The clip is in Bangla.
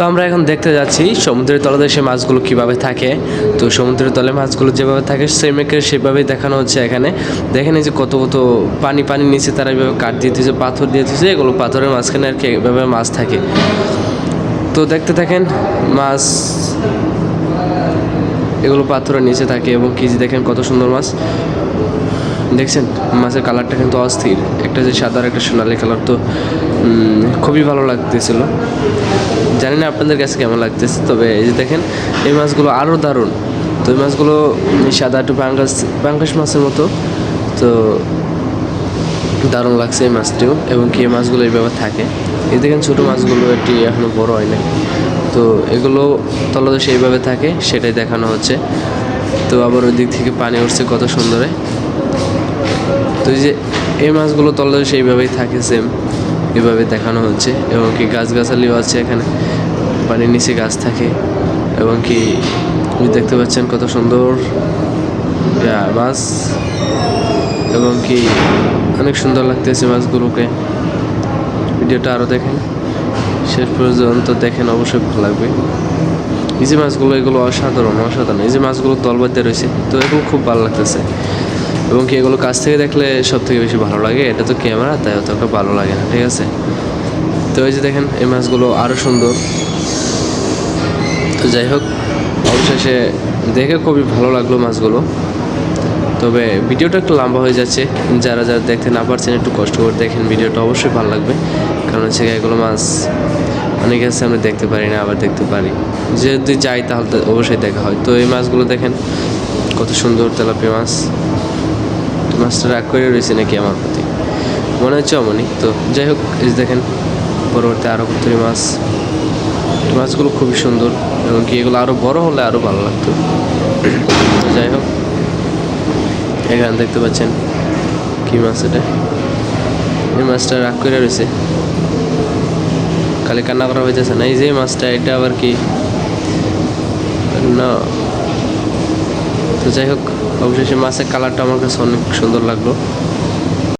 তো আমরা এখন দেখতে যাচ্ছি সমুদ্রের তলদেশে মাছগুলো কীভাবে থাকে। তো সমুদ্রের তলে মাছগুলো যেভাবে থাকে সেমেকে সেভাবেই দেখানো হচ্ছে এখানে। দেখেন এই যে কত কত পানি পানি নিচে তারা এইভাবে কাঠ দিয়ে দিয়েছে, পাথর দিয়ে দিয়েছে, এগুলো পাথরের মাঝখানে আর কি এভাবে মাছ থাকে। তো দেখতে থাকেন, মাছ, এগুলো পাথরের নিচে থাকে এবং কেজি দেখেন কত সুন্দর মাছ। দেখছেন, মাছের কালারটা কিন্তু অস্থির। একটা যে সাদা আর একটা সোনালি কালার তো খুবই ভালো লাগতেছিল। জানি না আপনাদের কাছে কেমন লাগতেছে, তবে এই যে দেখেন, এই মাছগুলো আরও দারুণ। তো এই মাছগুলো সাদা একটু পাঙ্গাস পাঙ্গাস মাছের মতো। তো দারুণ লাগছে এই মাছটিও, এবং কি এই মাছগুলো এইভাবে থাকে। এই দেখেন ছোটো মাছগুলো, এটি এখনও বড় হয় না তো এগুলো তলদেশে এইভাবে থাকে, সেটাই দেখানো হচ্ছে। তো আবার ওই দিক থেকে পানি উঠছে কত সুন্দরে। তো এই যে এই মাছগুলো তলদেশে এইভাবেই থাকে সেম এভাবে দেখানো হচ্ছে। এবং কি গাছগাছালিও আছে এখানে। পানির নিচে গাছ থাকে। এবং কি দেখতে পাচ্ছেন কত সুন্দর মাছ। এবং কি অনেক সুন্দর লাগতেছে মাছগুলোকে। ভিডিওটা আরও দেখেন। শেষ পর্যন্ত দেখেন, অবশ্যই ভালো লাগবে। এই যে মাছগুলো, এগুলো অসাধারণ অসাধারণ। এই যে মাছগুলো তলবাদ্যে রয়েছে, তো এগুলো খুব ভালো লাগতেছে। এবং কি এগুলো কাছ থেকে দেখলে সব থেকে বেশি ভালো লাগে? এটা তো ক্যামেরা, তাই অতটা ভালো লাগে না, ঠিক আছে? তো এই যে দেখেন, এই মাছগুলো আরও সুন্দর। তো যাই হোক, অবশেষে দেখে খুবই ভালো লাগল মাছগুলো। তবে ভিডিওটা একটু লম্বা হয়ে যাচ্ছে। যারা যারা দেখতে না পারছেন, একটু কষ্ট করে দেখেন ভিডিওটা, অবশ্যই ভালো লাগবে। কারণ হচ্ছে এগুলো মাছ অনেক আছে, আমরা দেখতে পারি না, আবার দেখতে পারি। যদি যাই, তাহলে অবশ্যই দেখা হয়। তো এই মাছগুলো দেখেন, কত সুন্দর তেলাপিয়া মাছ। মাছটা রাগ করে রয়েছে নাকি আমার প্রতি? মনে হচ্ছে অমনি। তো যাই হোক, এই দেখেন, পরবর্তী আরও কতরি মাছ। মাছগুলো খুবই সুন্দর এবং কি এগুলো আরও বড় হলে আরও ভালো লাগতো। তো যাই হোক, এখানে দেখতে পাচ্ছেন কি মাছ এটা। এই মাছটা রাগ করে রয়েছে। খালি কান্না করা হইতেছে না। এই যে মাছটা, এটা আবার কি? না। তো যাই হোক অবশেষে মাছের কালারটা আমার কাছে অনেক সুন্দর লাগল।